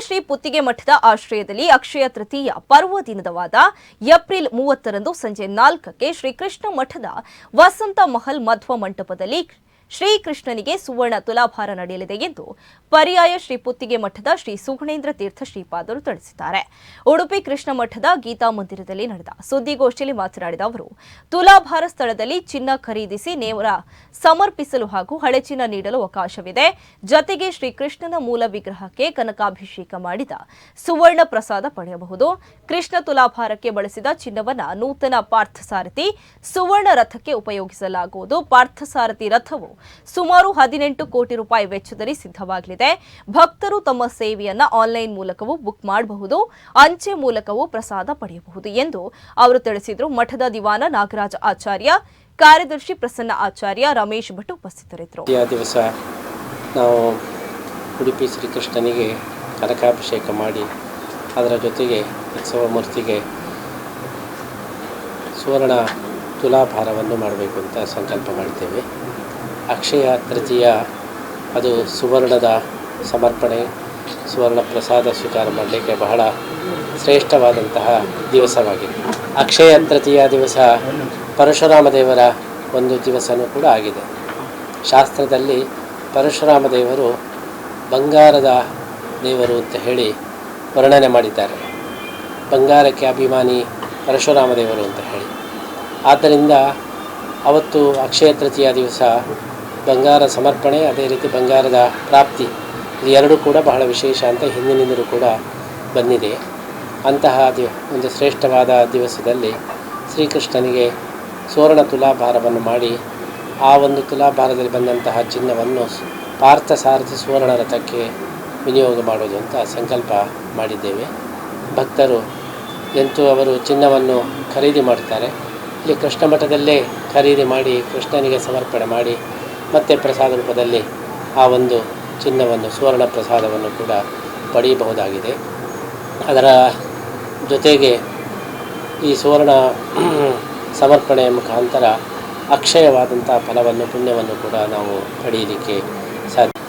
ಶ್ರೀ ಪುತ್ತಿಗೆ ಮಠದ ಆಶ್ರಯದಲ್ಲಿ ಅಕ್ಷಯ ತೃತೀಯ ಪರ್ವ ದಿನದವಾದ ಏಪ್ರಿಲ್ ಮೂವತ್ತರಂದು ಸಂಜೆ ನಾಲ್ಕಕ್ಕೆ ಶ್ರೀಕೃಷ್ಣ ಮಠದ ವಸಂತ ಮಹಲ್ ಮಧ್ವ ಮಂಟಪದಲ್ಲಿ ಶ್ರೀಕೃಷ್ಣನಿಗೆ ಸುವರ್ಣ ತುಲಾಭಾರ ನಡೆಯಲಿದೆ ಎಂದು ಪರ್ಯಾಯ ಶ್ರೀ ಪುತ್ತಿಗೆ ಮಠದ ಶ್ರೀ ಸುಗುಣೇಂದ್ರ ತೀರ್ಥ ಶ್ರೀಪಾದರು ತಿಳಿಸಿದ್ದಾರೆ. ಉಡುಪಿ ಕೃಷ್ಣ ಮಠದ ಗೀತಾ ಮಂದಿರದಲ್ಲಿ ನಡೆದ ಸುದ್ದಿಗೋಷ್ಠಿಯಲ್ಲಿ ಮಾತನಾಡಿದ ಅವರು, ತುಲಾಭಾರ ಸ್ಥಳದಲ್ಲಿ ಚಿನ್ನ ಖರೀದಿಸಿ ನೇವರ ಸಮರ್ಪಿಸಲು ಹಾಗೂ ಹಳೆ ಚಿನ್ನ ನೀಡಲು ಅವಕಾಶವಿದೆ. ಜತೆಗೆ ಶ್ರೀಕೃಷ್ಣನ ಮೂಲ ವಿಗ್ರಹಕ್ಕೆ ಕನಕಾಭಿಷೇಕ ಮಾಡಿದ ಸುವರ್ಣ ಪ್ರಸಾದ ಪಡೆಯಬಹುದು. ಕೃಷ್ಣ ತುಲಾಭಾರಕ್ಕೆ ಬಳಸಿದ ಚಿನ್ನವನ್ನು ನೂತನ ಪಾರ್ಥಸಾರಥಿ ಸುವರ್ಣ ರಥಕ್ಕೆ ಉಪಯೋಗಿಸಲಾಗುವುದು. ಪಾರ್ಥಸಾರಥಿ ರಥವು ಸುಮಾರು ಹದಿನೆಂಟು ಕೋಟಿ ರೂಪಾಯಿ ವೆಚ್ಚದಲ್ಲಿ ಸಿದ್ಧವಾಗಲಿದೆ. ಭಕ್ತರು ತಮ್ಮ ಸೇವೆಯನ್ನ ಆನ್ಲೈನ್ ಮೂಲಕವೂ ಬುಕ್ ಮಾಡಬಹುದು, ಅಂಚೆ ಮೂಲಕವೂ ಪ್ರಸಾದ ಪಡೆಯಬಹುದು ಎಂದು ಅವರು ತಿಳಿಸಿದರು. ಮಠದ ದಿವಾನ ನಾಗರಾಜ ಆಚಾರ್ಯ, ಕಾರ್ಯದರ್ಶಿ ಪ್ರಸನ್ನ ಆಚಾರ್ಯ, ರಮೇಶ್ ಭಟ್ ಉಪಸ್ಥಿತರಿದ್ದರು. ದಿವಸ ನಾವು ಉಡುಪಿ ಶ್ರೀಕೃಷ್ಣನಿಗೆ ಕನಕಾಭಿಷೇಕ ಮಾಡಿ ಅದರ ಜೊತೆಗೆ ಉತ್ಸವ ಮೂರ್ತಿಗೆ ಸುವರ್ಣ ತುಲಾಭಾರವನ್ನು ಮಾಡಬೇಕು ಅಂತ ಸಂಕಲ್ಪ ಮಾಡಿದ್ದೇವೆ ಅಕ್ಷಯ ತೃತೀಯ ಅದು ಸುವರ್ಣದ ಸಮರ್ಪಣೆ, ಸುವರ್ಣ ಪ್ರಸಾದ ಸ್ವೀಕಾರ ಮಾಡಲಿಕ್ಕೆ ಬಹಳ ಶ್ರೇಷ್ಠವಾದಂತಹ ದಿವಸವಾಗಿದೆ. ಅಕ್ಷಯ ತೃತೀಯ ದಿವಸ ಪರಶುರಾಮ ದೇವರ ಒಂದು ದಿವಸನೂ ಕೂಡ ಆಗಿದೆ. ಶಾಸ್ತ್ರದಲ್ಲಿ ಪರಶುರಾಮ ದೇವರು ಬಂಗಾರದ ದೇವರು ಅಂತ ಹೇಳಿ ವರ್ಣನೆ ಮಾಡಿದ್ದಾರೆ. ಬಂಗಾರಕ್ಕೆ ಅಭಿಮಾನಿ ಪರಶುರಾಮ ದೇವರು ಅಂತ ಹೇಳಿ. ಆದ್ದರಿಂದ ಅವತ್ತು ಅಕ್ಷಯ ತೃತೀಯ ದಿವಸ ಬಂಗಾರ ಸಮರ್ಪಣೆ, ಅದೇ ರೀತಿ ಬಂಗಾರದ ಪ್ರಾಪ್ತಿ. ಇದು ಎರಡೂ ಕೂಡ ಬಹಳ ವಿಶೇಷ ಅಂತ ಹಿಂದಿನಿಂದಲೂ ಕೂಡ ಬಂದಿದೆ. ಅಂತಹ ದಿ, ಒಂದು ಶ್ರೇಷ್ಠವಾದ ದಿವಸದಲ್ಲಿ ಶ್ರೀಕೃಷ್ಣನಿಗೆ ಸುವರ್ಣ ತುಲಾಭಾರವನ್ನು ಮಾಡಿ, ಆ ಒಂದು ತುಲಾಭಾರದಲ್ಲಿ ಬಂದಂತಹ ಚಿನ್ನವನ್ನು ಪಾರ್ಥ ಸಾರಥಿ ಸುವರ್ಣ ರಥಕ್ಕೆ ವಿನಿಯೋಗ ಮಾಡೋದು ಅಂತ ಸಂಕಲ್ಪ ಮಾಡಿದ್ದೇವೆ. ಭಕ್ತರು ಎಂತೂ ಅವರು ಚಿನ್ನವನ್ನು ಖರೀದಿ ಮಾಡ್ತಾರೆ ಇಲ್ಲಿ ಕೃಷ್ಣ ಮಠದಲ್ಲೇ ಖರೀದಿ ಮಾಡಿ ಕೃಷ್ಣನಿಗೆ ಸಮರ್ಪಣೆ ಮಾಡಿ ಮತ್ತೆ ಪ್ರಸಾದ ರೂಪದಲ್ಲಿ ಆ ಒಂದು ಚಿನ್ನವನ್ನು, ಸುವರ್ಣ ಪ್ರಸಾದವನ್ನು ಕೂಡ ಪಡೆಯಬಹುದಾಗಿದೆ. ಅದರ ಜೊತೆಗೆ ಈ ಸುವರ್ಣ ಸಮರ್ಪಣೆಯ ಮುಖಾಂತರ ಅಕ್ಷಯವಾದಂಥ ಫಲವನ್ನು, ಪುಣ್ಯವನ್ನು ಕೂಡ ನಾವು ಪಡೆಯಲಿಕ್ಕೆ ಸಾಧ್ಯ